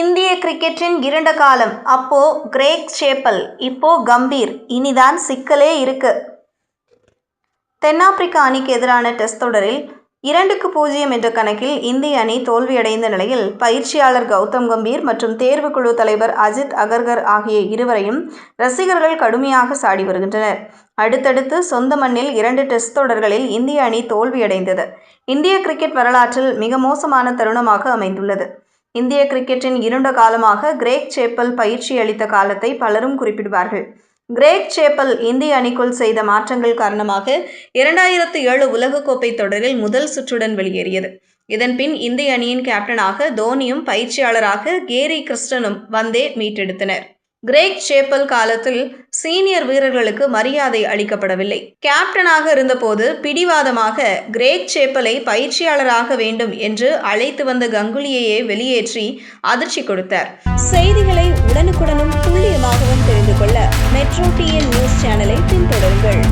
இந்திய கிரிக்கெட்டின் இருண்ட காலம். அப்போ கிரேக் சேப்பல் இப்போ கம்பீர். இனிதான் சிக்கலே இருக்கு. தென்னாப்பிரிக்க அணிக்கு எதிரான டெஸ்ட் தொடரில் இரண்டுக்கு பூஜ்ஜியம் என்ற கணக்கில் இந்திய அணி தோல்வியடைந்த நிலையில் பயிற்சியாளர் கௌதம் கம்பீர் மற்றும் தேர்வுக்குழு தலைவர் அஜித் அகர்கர் ஆகிய இருவரையும் ரசிகர்கள் கடுமையாக சாடி வருகின்றனர். அடுத்தடுத்து சொந்த மண்ணில் இரண்டு டெஸ்ட் தொடர்களில் இந்திய அணி தோல்வியடைந்தது. இந்திய கிரிக்கெட் வரலாற்றில் மிக மோசமான தருணமாக அமைந்துள்ளது. இந்திய கிரிக்கெட்டின் இருண்ட காலமாக கிரேக் சேப்பல் பயிற்சி அளித்த காலத்தை பலரும் குறிப்பிடுவார்கள். கிரேக் சேப்பல் இந்திய அணிக்குள் செய்த மாற்றங்கள் காரணமாக இரண்டாயிரத்து ஏழு உலகக்கோப்பை தொடரில் முதல் சுற்றுடன் வெளியேறியது. இதன்பின் இந்திய அணியின் கேப்டனாக தோனியும் பயிற்சியாளராக கேரி கிறிஸ்டனும் வந்தே மீட்டெடுத்தனர். கிரேக் சேப்பல் காலத்தில் சீனியர் வீரர்களுக்கு மரியாதை அளிக்கப்படவில்லை. கேப்டனாக இருந்தபோது பிடிவாதமாக கிரேக் சேப்பலை பயிற்சியாளராக வேண்டும் என்று அழைத்து வந்த கங்குலியையே வெளியேற்றி அதிர்ச்சி கொடுத்தார். செய்திகளை உடனுக்குடனும் துல்லியமாகவும் தெரிந்து கொள்ள மெட்ரோ டிஎன் நியூஸ் சேனலை பின்தொடருங்கள்.